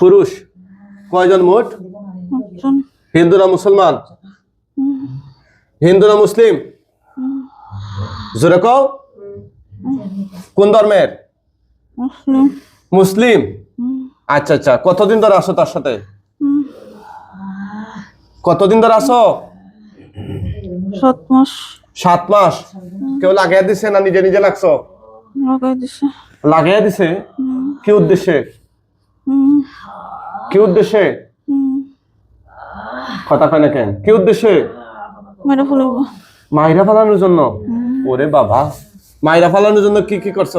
পুরুষ। কয়জন মোট? হিন্দু না মুসলমান? হিন্দু না মুসলিম? জোরে কও। কোন ধর্মের? মুসলিম। আচ্ছা আচ্ছা। কতদিন ধরে আসো তার সাথে? কতদিন ধরে আসো সাত মাস। সাত মাস। কেউ লাগাইয়া দিছে না নিজে নিজে লাগছো? লাগাই দিছে। লাগাইয়া দিছে? কি উদ্দেশ্যে? কি উদ্দেশ্যে? কথা কয় না কেন? কি উদ্দেশ্যে? মেরে ফেলব। মাইরা ফালানোর জন্য? ওরে বাবা। মাইরা ফালানোর জন্য কি কি করছ?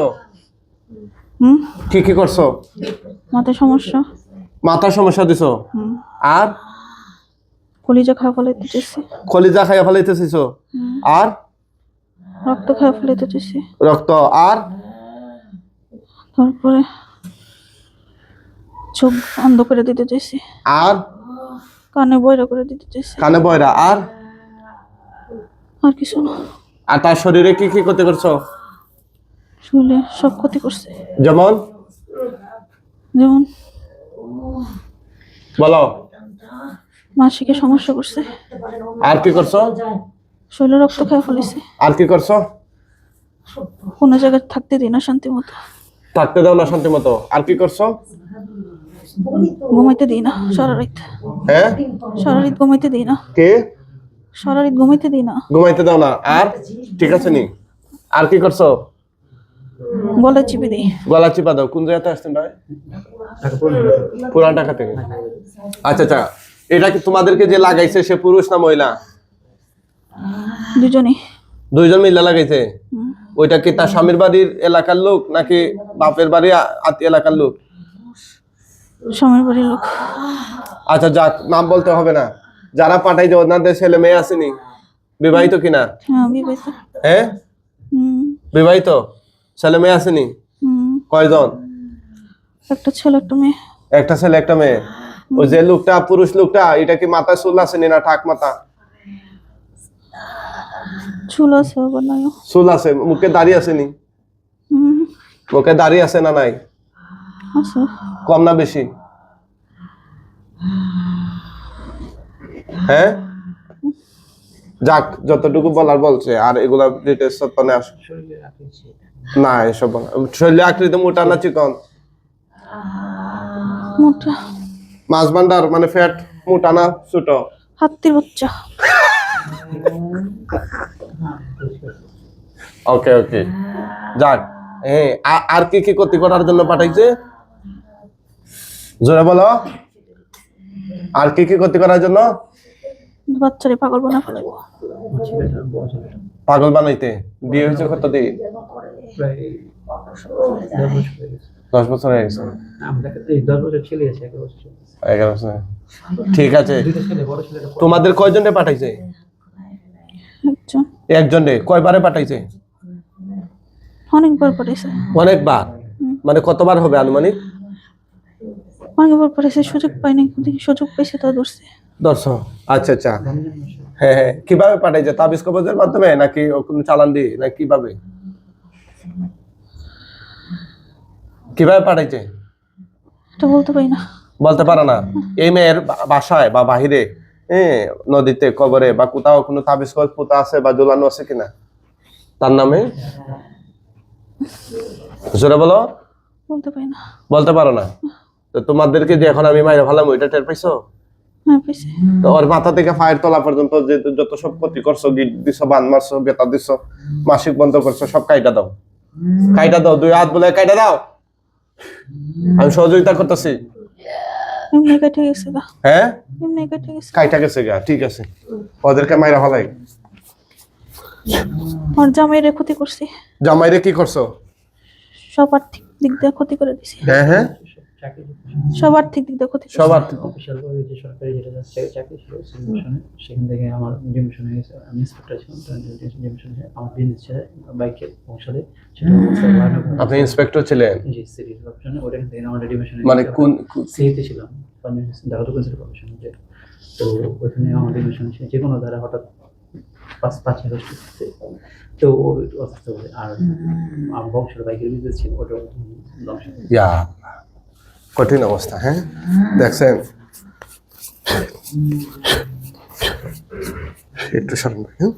কি কি করছ? মাথায় সমস্যা। মাথার সমস্যা দিছো? আর? কলিজা খাওয়া ফেলাইতে কলিজা খাইয়া ফেলাইতেছিস আর? রক্ত খাওয়া রক্ত। আর? তারপরে চোখ অন্ধ করে দিতে চাইছি। আর? কানে বয়রা করে দিতে চাইছি। কানে বয়রা আর? আর কিছু না। আর তার শরীরে কি কি ক্ষতি করছ? শুলে সব ক্ষতি করছে। যেমন? যেমন বলো। মাসিকে সমস্যা করছে। আর কি করছ? শরীরে রক্ত খাওয়া ফেলেছে। আর কি করছ? কোনো জায়গায় থাকতে দিই না শান্তি মতো। থাকতে দাও না শান্তি মতো। আর কি করছ? ঘুমাইতে দিই না সারা রাত হ্যাঁ? সারা রাত ঘুমাইতে দিই না। কে? সারা রাত ঘুমাইতে দিই না। ঘুমাইতে দাও না। আর? ঠিক আছে নি। আর কি করছ? গলা চিপে দিই। গলা চিপা দাও। কোন জায়গাতে আসছেন ভাই? পুরান থেকে। আচ্ছা আচ্ছা। এটা কি তোমাদেরকে যে লাগাইছে সে পুরুষ না মহিলা? দুজনেই। দুইজন মিলে লাগাইছে? ওইটা কি তার স্বামীর বাড়ির এলাকার লোক নাকি বাপের বাড়ি আত্মীয় এলাকার লোক? বাড়ির লোক। আচ্ছা যাক নাম বলতে হবে না। যারা পাঠাই যে ওনাদের ছেলে মেয়ে আসেনি। বিবাহিত কিনা হ্যাঁ বিবাহিত। হ্যাঁ? বিবাহিত? ছেলে মেয়ে আসেনি? কয়জন? একটা ছেলে একটা মেয়ে। একটা ছেলে একটা মেয়ে? ওই যে লোকটা পুরুষ লোকটা এটা কি মাথায় চুল আসেনি না ঠাক মাথা? চুল আছে চুল আছে মুখে দাড়ি আসেনি মুখে দাড়ি আছে না নাই? আছে। কম না বেশি? হ্যাঁ? যাক যতটুকু বলার বলছে আর এগুলা ডিটেলস মানে আস না এসব শরীরে আকৃতি মোটা না চিকন? মোটা। মাছ ভান্ডার মানে ফ্যাট মোটা না ছোট? হাতির বাচ্চা। ওকে ওকে যাক হ্যাঁ আর কি কি ক্ষতি করার জন্য পাঠাইছে? জোরে বলো। আর কি কি ক্ষতি করার জন্য? বাচ্চারে পাগল বানা ফেলাবো। পাগল বানাইতে। বিয়ে হয়েছে কত দিন দশ বছর হয়ে গেছে। এগারো বছর। ঠিক আছে। তোমাদের কয়জনে পাঠাইছে? একজন। একজনে কয়বারে পাঠাইছে? অনেকবার পড়েছে অনেকবার? মানে কতবার হবে আনুমানিক? অনেকবার পড়েছে সুযোগ পাইনি দেখি সুযোগ পেয়েছে তা ধরছে। আচ্ছা আচ্ছা। হ্যাঁ হ্যাঁ। কীভাবে পাঠাইছে? তাবিজ কবজের মাধ্যমে নাকি কোনো চালান দিয়ে না কীভাবে? কীভাবে পাঠাইছে? এটা বলতে পারি না। বলতে পারে না? এই মেয়ের বাসায় বা বাহিরে হ্যাঁ নদীতে কবরে বা কোথাও কোনো তাবিজ কবজ পোতা আছে বা ঝোলানো আছে কিনা? তার নামে? জোরে বলো। বলতে পারি না। বলতে পারো না? তো তোমাদেরকে যে এখন আমি মাইরা ভালাম ওইটা টের পাইছো? হ্যাঁ তো ওর মাথা থেকে ফায়ার তোলা পর্যন্ত যে যত সব ক্ষতি করছ গিট দিছো বান মারছো বেতা দিছো মাসিক বন্ধ করছ সব কাইটা দাও। কাইটা দাও দুই হাত বলে কাইটা দাও। আমি সহযোগিতা করতেছি। হ্যাঁ? কাইটা গেছে। গা ঠিক আছে। ওদেরকে মাইরা জামাইরে ক্ষতি করছি। জামাইরে কি করছ? সব আর্থিক দিক দিয়ে ক্ষতি করে দিছি। হ্যাঁ হ্যাঁ। চাকরি সব আর্থিক দিক দিয়ে সবার অফিসিয়াল ভাবে যে সরকারি যেটা যাচ্ছে চাকরি ছিল সেখান থেকে আমার ডিমিশন হয়ে গেছে আমি ইন্সপেক্টর ছিলাম ডিমিশন হয়ে আমার বিজনেস ছিল বাইকের লার্নার- আপনি ইন্সপেক্টর ছিলেন? জি সিরিজ অপশনে ওটা থেকে আমার ডিমিশন মানে কোন সিইতে ছিলাম দাওয়াত কনসিডার প্রফেশন যে তো ওখানে আমার ডিমিশন ছিল যে কোনো দ্বারা হঠাৎ পাঁচ পাঁচ আগস্ট তো ও অসুস্থ হয়ে আর আমার বংশের বাইকের বিজনেস ছিল ওটা ধ্বংস হয়ে কঠিন অবস্থা হ্যাঁ? দেখছেন? একটু সামনে হ্যাঁ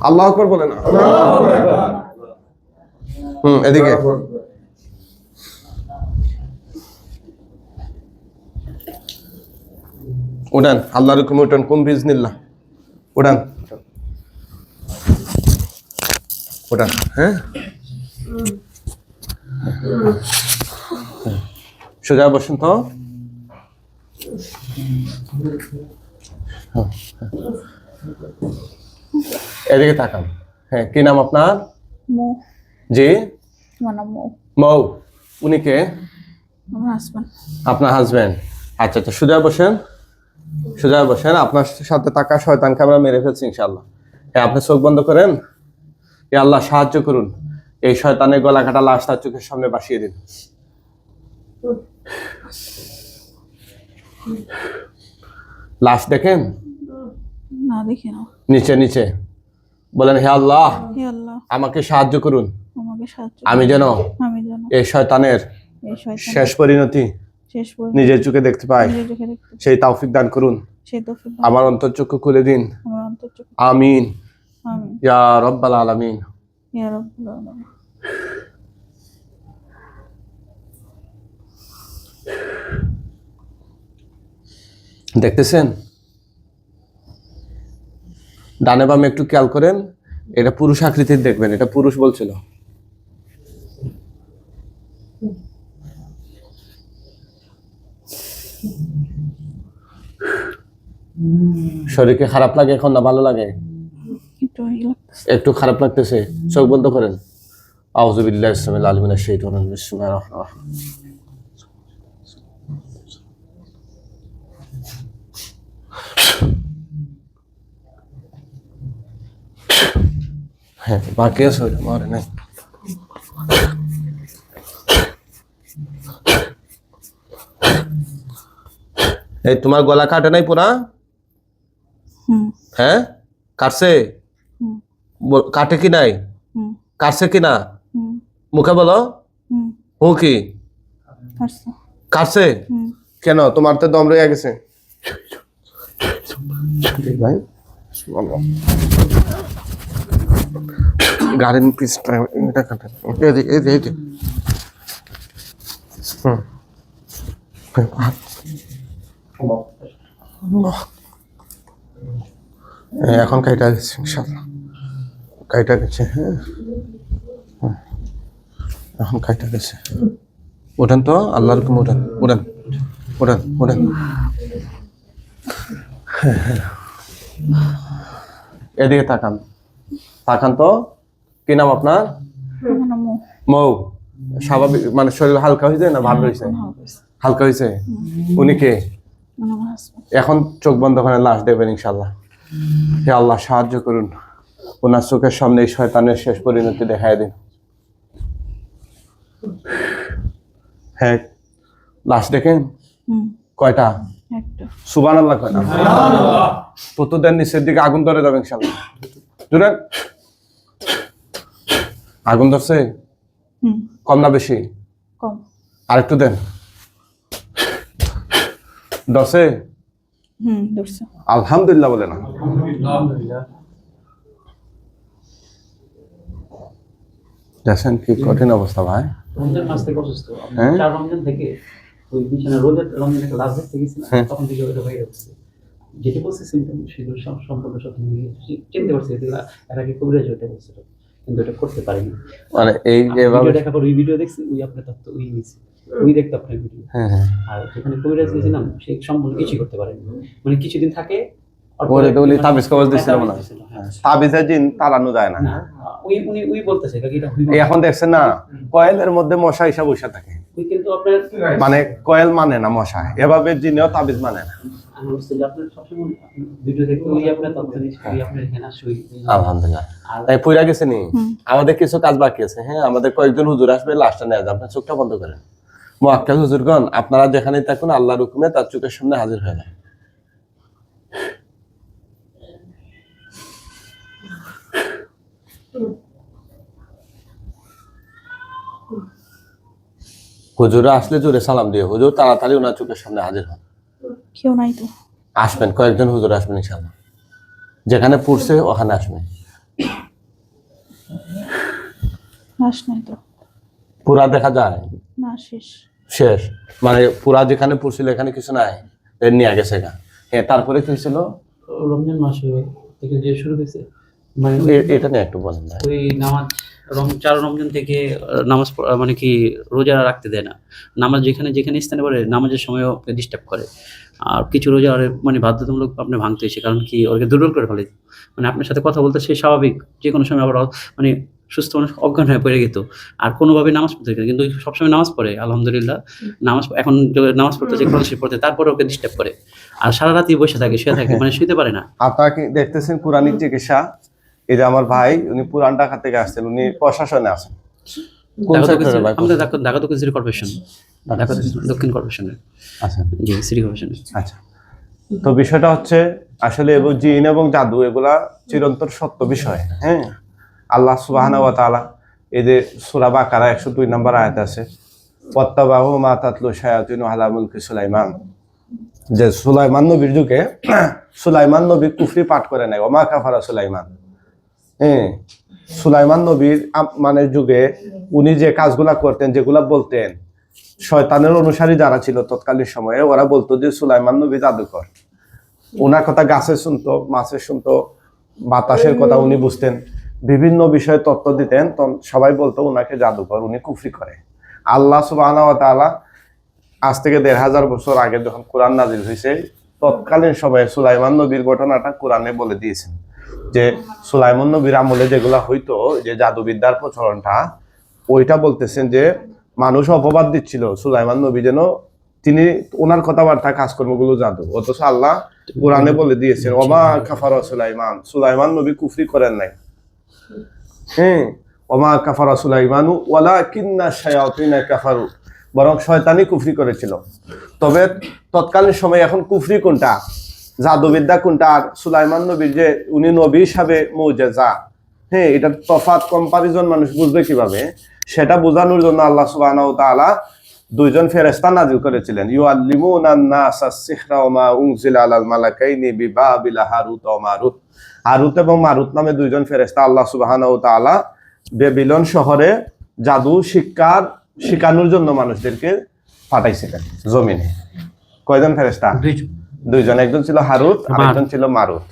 আল্লাহ আকবার বলে না। হুম এদিকে। উঠান আল্লাহর হুকুমে উঠান কুম বিজনিল্লাহ। উঠান উঠান হ্যাঁ? সোজা বসুন তো। হ্যাঁ, হ্যাঁ। এদিকে তাকান। হ্যাঁ কি নাম আপনার? জি? মৌ। উনি কে? আপনার হাজবেন্ড আচ্ছা আচ্ছা সোজা বসেন। সোজা বসেন আপনার সাথে থাকা শয়তানকে আমরা মেরে ফেলছি ইনশাল্লাহ হ্যাঁ আপনি চোখ বন্ধ করেন। এ আল্লাহ সাহায্য করুন। এই শয়তানের গলা কাটা লাশ তার চোখের সামনে বাসিয়ে দিন। লাশ দেখেন? না দেখি না। নিচে নিচে। বলেন হে আল্লাহ হে আল্লাহ। আমাকে সাহায্য করুন। আমাকে সাহায্য আমি যেন আমি যেন এই শয়তানের এই শেষ পরিণতি শেষ পর্যন্ত। নিজের চোখে দেখতে পাই। সেই তৌফিক দান করুন। সেই তো ফির আমার খুলে দিন। আমার আমিন। আমি ইয়া রব্বাল আলামিন। ইয়া রাব্বুল আলামিন। দেখতেছেন? ডানে বামে একটু খেয়াল করেন। এটা পুরুষ আকৃতির দেখবেন এটা পুরুষ বলছিল। শরীরকে খারাপ লাগে এখন না ভালো লাগে? একটু খারাপ লাগতেছে? চোখ বন্ধ করেন। আউযুবিল্লাহি ইসমিল আলিমিনাশ শাইতানির বিসমিল্লাহির হ্যাঁ বাকি আছে ওইটা মারে নাই। এই তোমার গলা কাটে নাই পুরা? হ্যাঁ? কাটছে? কাটে কি নাই? কাটছে কি না? মুখে বলো। হু কি? কাটছে। কেন? তোমার তো দম রয়ে গেছে। ভাই গাড়ির পিসটা এটা কাটেন এদিকে এদিকে এদিকে হুম। এখন কাইটা গেছে ইনশাল্লাহ কাইটা গেছে হ্যাঁ। এখন কাইটা গেছে ওঠেন তো আল্লাহর হুকুম ওঠেন ওঠেন ওঠেন ওঠেন এদিকে তাকান। তাকান তো। কি নাম আপনার? মো। স্বাভাবিক মানে শরীর হালকা হয়েছে না ভালো হয়েছে হালকা হয়েছে উনি কে? এখন চোখ বন্ধ করে লাশ দেখবেন ইনশাল্লাহ হে আল্লাহ সাহায্য করুন। ওনার চোখের সামনে এই শয়তানের শেষ পরিণতি দেখায় দিন। হ্যাঁ লাশ দেখেন? কয়টা? সুবান আল্লাহ কয়টা? পুতুদের নিচের দিকে আগুন ধরে যাবে ইনশাল্লাহ জুড়েন আগুন ধরছে? কম না বেশি? কম। আরেকটু দেন। ধরছে? হুম ধরছে। আলহামদুলিল্লাহ বলে না। দেখছেন কি কঠিন অবস্থা ভাই। রমজান মাস থেকে অসুস্থ। হ্যাঁ? চার রমজান থেকে ওই বিছানা রোজার রমজান থেকে লাস্ট দেখতে গেছিলাম হ্যাঁ। তখন থেকে ওইটা হয়ে গেছে যেটি বলছে সিমটম সেগুলো সব- সম্পূর্ণ সব চিনতে পারছি এগুলা এর আগে কবিরাজ ওইটা বলছিল কিন্তু এটা করতে পারিনি। মানে এই পর ওই ভিডিও দেখছি ওই আপনার তত্ত্ব ওই নিয়েছি ওই দেখতে আপনার ভিডিও হ্যাঁ হ্যাঁ। আর যেখানে কবিরাজ গেছিলাম সে সম্পূর্ণ কিছুই করতে পারেনি। মানে কিছুদিন থাকে ওরে তো উনি তাবিজ কবজ দিছিল মনে হয়। তাবিজ দিছিল। তাবিজের জিন তাড়ানো যায় না। না ওই উনি ওই বলতেছে কাকি এটা এখন দেখছেন না কয়েলের মধ্যে মশা হিসাব বসে থাকে কিন্তু আপনার মানে কয়েল মানে না মশা এভাবে জিনেও তাবিজ মানে না। আলহামদুলিল্লাহ। তাই পুরা গেছে নি? আমাদের কিছু কাজ বাকি আছে হ্যাঁ আমাদের কয়েকজন হুজুর আসবে লাস্টটা নেওয়া যাবে। চোখটা বন্ধ করেন। মোয়াক্কেল হুজুরগণ আপনারা যেখানে থাকুন আল্লাহর হুকুমে তার চোখের সামনে হাজির হয়ে যায়। হুজুরা আসলে জোরে সালাম দিয়ে হুজুর তাড়াতাড়ি ওনার চোখের সামনে হাজির হন। কেউ নাই তো। আসবেন কয়েকজন হুজুর আসবেন ইনশাল্লাহ যেখানে পড়ছে ওখানে আসবেন। আসবেন তো। পুরা দেখা যায়? না শেষ। শেষ? মানে পুরা যেখানে পড়ছিল এখানে কিছু নাই? এর নিয়ে গেছে গা। হ্যাঁ তারপরে কি হয়েছিল? রমজান মাসে থেকে যে শুরু হয়েছে মানে এটা নিয়ে একটু বলেন ওই নামাজ রম চার রমজান থেকে নামাজ পড়া- মানে কি রোজা রাখতে দেয় না। নামাজ যেখানে যেখানে স্থানে পড়ে নামাজের সময়ও ডিস্টার্ব করে। আর কিছু রোজা ওরে মানে বাধ্যতামূলক আপনি ভাঙতে হয়েছে কারণ কি ওকে দুর্বল করে ফেলে মানে আপনার সাথে কথা বলতে সে স্বাভাবিক যে কোনো সময় আবার মানে সুস্থ মানুষ অজ্ঞান হয়ে পড়ে যেত আর কোনোভাবে নামাজ পড়তে যেত কিন্তু সবসময় নামাজ পড়ে আলহামদুলিল্লাহ। নামাজ এখন নামাজ পড়তে যে খরচ পড়তে তারপরে ওকে ডিস্টার্ব করে। আর সারা রাতই বসে থাকে শুয়ে থাকে মানে শুতে পারে না। আপনারা কি দেখতেছেন কোরআনিক চিকিৎসা? এই যে আমার ভাই উনি পুরান ঢাকা থেকে আসছেন উনি প্রশাসনে আছেন। কোন দক্ষিণ- ভাই আমাদের ঢাকা ঢাকা দক্ষিণ সিটি কর্পোরেশন দক্ষিণ কর্পোরেশনের আচ্ছা। জি সিটি কর্পোরেশনের আচ্ছা। তো বিষয়টা হচ্ছে আসলে এবং জিন এবং জাদু এগুলা চিরন্তর সত্য বিষয় হ্যাঁ? আল্লাহ সুবাহানা ওয়া তাআলা এই যে সূরা বাকারা 102 নম্বর আয়াত আছে ওয়াত্তাবাহু মা তাতলু শায়াতিনু আলা মুলকি সুলাইমান যে সুলাইমান নবীর যুগে সুলাইমান নবী কুফরি পাঠ করে নাই, ওমা কাফারা সুলাইমান হ্যাঁ সুলাইমান নবীর মানে যুগে উনি যে কাজগুলা করতেন, যেগুলা বলতেন, শয়তানের অনুসারী যারা ছিল তৎকালীন সময়ে, ওরা বলতো যে সুলাইমান নবী জাদুকর। ওনার কথা গাছে শুনতো, মাছে শুনতো, বাতাসের কথা উনি বুঝতেন। বিভিন্ন বিষয়ে তত্ত্ব দিতেন তখন সবাই বলতো ওনাকে জাদুঘর, উনি কুফরি করে। আল্লাহ সুবাহ আজ থেকে দেড় হাজার বছর আগে যখন কোরআন নাজিল হয়েছে তৎকালীন সময়ে সুলাইমান নবীর ঘটনাটা কোরআনে বলে দিয়েছেন যে, সুলাইমান নবীর আমলে যেগুলা হইতো যে জাদুবিদ্যার প্রচলনটা, ওইটা বলতেছেন যে, মানুষ অপবাদ দিচ্ছিল সুলাইমান নবী যেন তিনি ওনার কথাবার্তা, কাজকর্মগুলো জাদু। অথচ আল্লাহ কোরআনে বলে দিয়েছেন, ওমা কাফার সুলাইমান সুলাইমান নবী কুফরি করেন নাই। হ্যাঁ ওমা সুলাইমানু ওয়ালা কিন্না শায়াতিনা কাফারু। বরং শয়তানি কুফরি করেছিল। তবে তৎকালীন সময় এখন কুফরি কোনটা? জাদুবিদ্যা কোনটা? আর সুলাইমান নবীর যে, উনি নবী হিসাবে মৌজেজা। হ্যাঁ এটা তফাৎ কম্পারিজন মানুষ বুঝবে কীভাবে? সেটা বোঝানোর জন্য আল্লাহ সুবহানাহু ওয়া তাআলা দুইজন ফেরেশতা নাজিল করেছিলেন। ইউআল্লিমুনা নাস আস-সিহরা ওয়া মা উনজিলা আলাল মালাকাইনি বিবাবিল হারুত ওয়া মারুত। হারুত এবং মারুত নামে দুইজন ফেরেশতা আল্লাহ সুবহানাহু ওয়া তাআলা বেবিলন শহরে জাদু শিক্ষার শিখানোর জন্য মানুষদেরকে পাঠাইছিলেন জমিনে। কয়জন ফেরেস্তা দুইজন। দুইজন একজন ছিল হারুত আর একজন ছিল মারুত।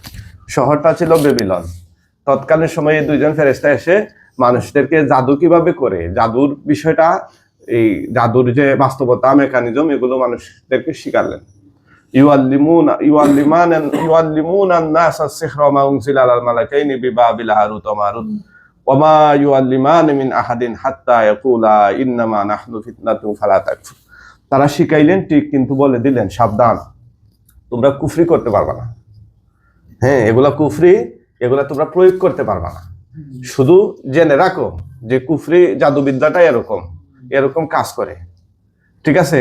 শহরটা ছিল বেবিলন। তৎকালীন সময়ে দুইজন ফেরেস্তা এসে মানুষদেরকে জাদু কীভাবে করে? জাদুর বিষয়টা এই জাদুর যে বাস্তবতা, মেকানিজম, এগুলো মানুষদেরকে শিখালেন। আহাদিন তারা শিখাইলেন, ঠিক কিন্তু বলে দিলেন, সাবধান। তোমরা কুফরি করতে পারবা না। হ্যাঁ এগুলা কুফরি, এগুলা তোমরা প্রয়োগ করতে পারবা না। শুধু জেনে রাখো যে কুফরি জাদুবিদ্যাটা এরকম। এরকম কাজ করে। ঠিক আছে?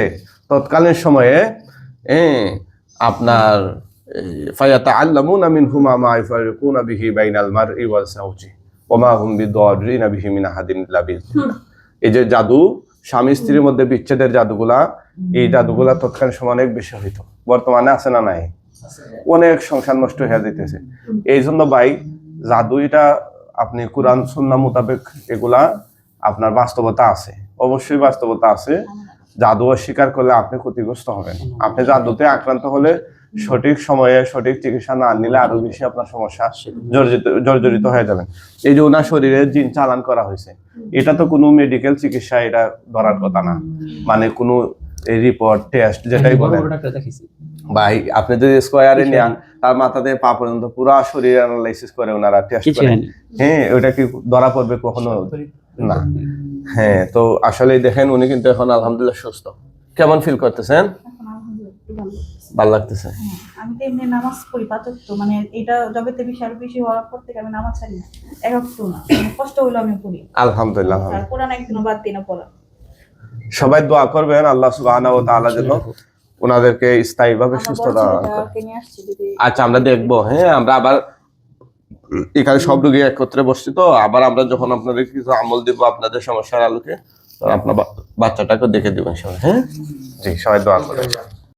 তৎকালীন সময়ে আপনার এই যে স্বামী স্ত্রীর মধ্যে বিচ্ছেদের এই জাদুগুলা তৎকালীন অনেক বেশি হইতো। বর্তমানে আছে না নাই? অনেক সংসার নষ্ট হয়ে যেতেছে এই জন্য ভাই জাদু এটা আপনি কোরআন সুন্না মোতাবেক এগুলা আপনার বাস্তবতা আছে। অবশ্যই বাস্তবতা আছে। জাদু অস্বীকার করলে আপনি ক্ষতিগ্রস্ত হবেন। আপনি জাদুতে আক্রান্ত হলে সঠিক সময়ে সঠিক চিকিৎসা না নিলে আরও বেশি আপনার সমস্যা জর্জরিত জর্জরিত হয়ে যাবেন। এই যে ওনার শরীরে জিন চালান করা হয়েছে এটা তো কোনো মেডিকেল চিকিৎসা এটা ধরার কথা না। মানে কোনো রিপোর্ট টেস্ট যেটাই বলেন। ভাই আপনি যদি স্কোয়ারে নেন তার মাথা থেকে পা পর্যন্ত পুরা শরীর অ্যানালাইসিস করে ওনারা টেস্ট কিছু করে। হ্যাঁ ওটা কি ধরা পড়বে কখনো? না। হ্যাঁ তো আসলে দেখেন উনি কিন্তু এখন আলহামদুলিল্লাহ সুস্থ। কেমন ফিল করতেছেন? ভালো লাগতেছে। হ্যাঁ, আমি তো এমনি নামাজ পড়ি পাচক তো মানে এটা জবেতে বেশি হওয়ার পর থেকে আমি নামাজ ছাড়ি না এক একটু না মানে কষ্ট হইল আমি পড়ি। আলহামদুলিল্লাহ আর কোরআন একদিনও বাদ দিই না পড়া। সবাই দোয়া করবেন আল্লাহ সুবহানাহু ওয়া তাআলা যেন ওনাদেরকে স্থায়ীভাবে আচ্ছা আমরা দেখব হ্যাঁ আমরা আবার এখানে সব রোগী একত্রে বসছি তো আবার আমরা যখন আপনাদের কিছু আমল দিব আপনাদের সমস্যার আলোকে আপনার বাচ্চাটাকে দেখে দেবেন সবাই হ্যাঁ? জি, সবাই দোয়া করে